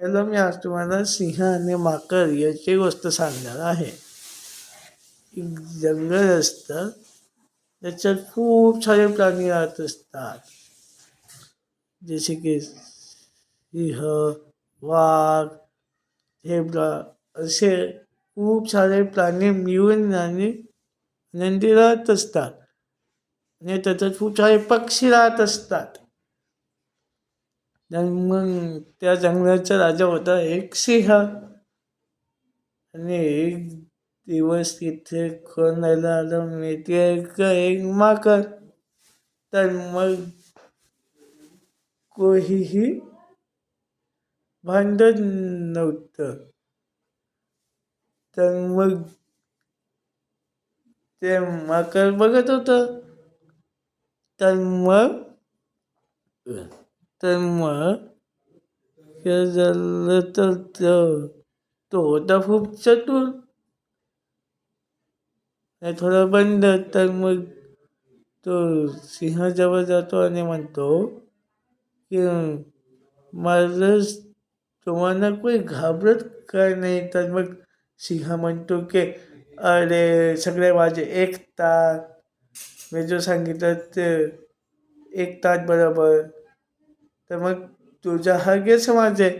Hello मी आज तुम्हाला सिंह आणि माकर याची गोष्ट सांगणार आहे. एक जंगल असतं त्याच्यात खूप सारे प्राणी राहत असतात. जसे की सिंह वाघ झेब्रा असे खूप सारे प्राणी मिळून आणि आनंदी राहत असतात. आणि त्याच्यात खूप सारे पक्षी राहत असतात. आणि मग त्या जंगलाचा राजा होता एक सिंह. आणि एक दिवस तिथे कोणाला आलं माहिती आहे का? एक माकड. तर मग कोणीही भांडत नव्हतं. तर मग ते माकड बघत होतं. तर मग तर मग हे झालं तर तो तो होता खूप चतुर. आणि थोडा बंद तर मग तो सिंहाजवळ जातो आणि म्हणतो की माझं तुम्हाला कोणी घाबरत का नाही? तर मग सिंह म्हणतो की अरे सगळे माझे ऐकतात. मी जो सांगितलं ते ऐकतात बरोबर. तर मग तुझा हा गैरसमज आहे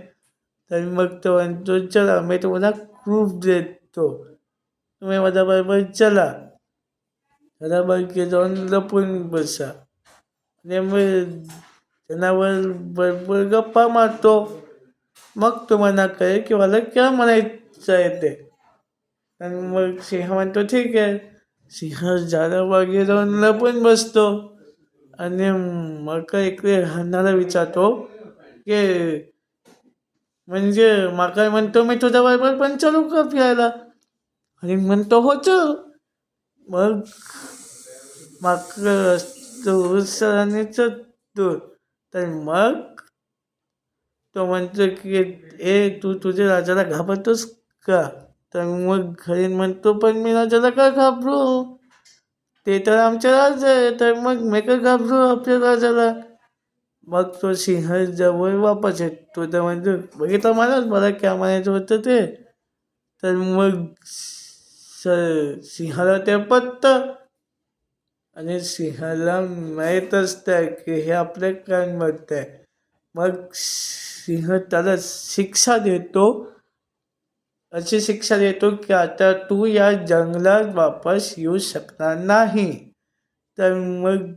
तर मग तो म्हणतो चला मी तुम्हाला खूप देतो. तुम्ही माझ्याबरोबर चला. घराबाहेर जाऊन लपून बसा. आणि मग जनावर बरोबर गप्पा मारतो. मग तुम्हाला कळेल की मला क्या म्हणायचं आहे ते. आणि मग सिंह म्हणतो ठीक आहे. सिंह झाडामागे जाऊन लपून बसतो. आणि मग इकडे राहणारा विचारतो की म्हणजे माका म्हणतो मी तुझ्या बरोबर पण चलू का फिरायला? आणि म्हणतो हो चल. मग माकड असतो सरांनी चतुर तर मग तो म्हणतो की ए तू तुझ्या राजाला घाबरतोस का? तर मग घरी म्हणतो पण मी राजाला का घाबरू? ते तर आमच्या राजा आहे तर मग मी का घाबरू आपल्या राजाला? मग तो सिंह जवळ वापस येतो. तर म्हणजे बघितलं मलाच मला काय म्हणायचं होतं ते? तर मग स सिंहाला ते पत्तं आणि सिंहाला माहीत असतं की हे आपल्या काय मत आहे. मग सिंह त्याला शिक्षा देतो. अशी शिक्षा देतो की आता तू या जंगलात वापस येऊ शकणार नाही. तर मग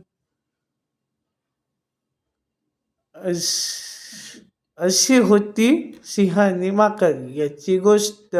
अशी होती सिंहानी माकर माकड. याची गोष्ट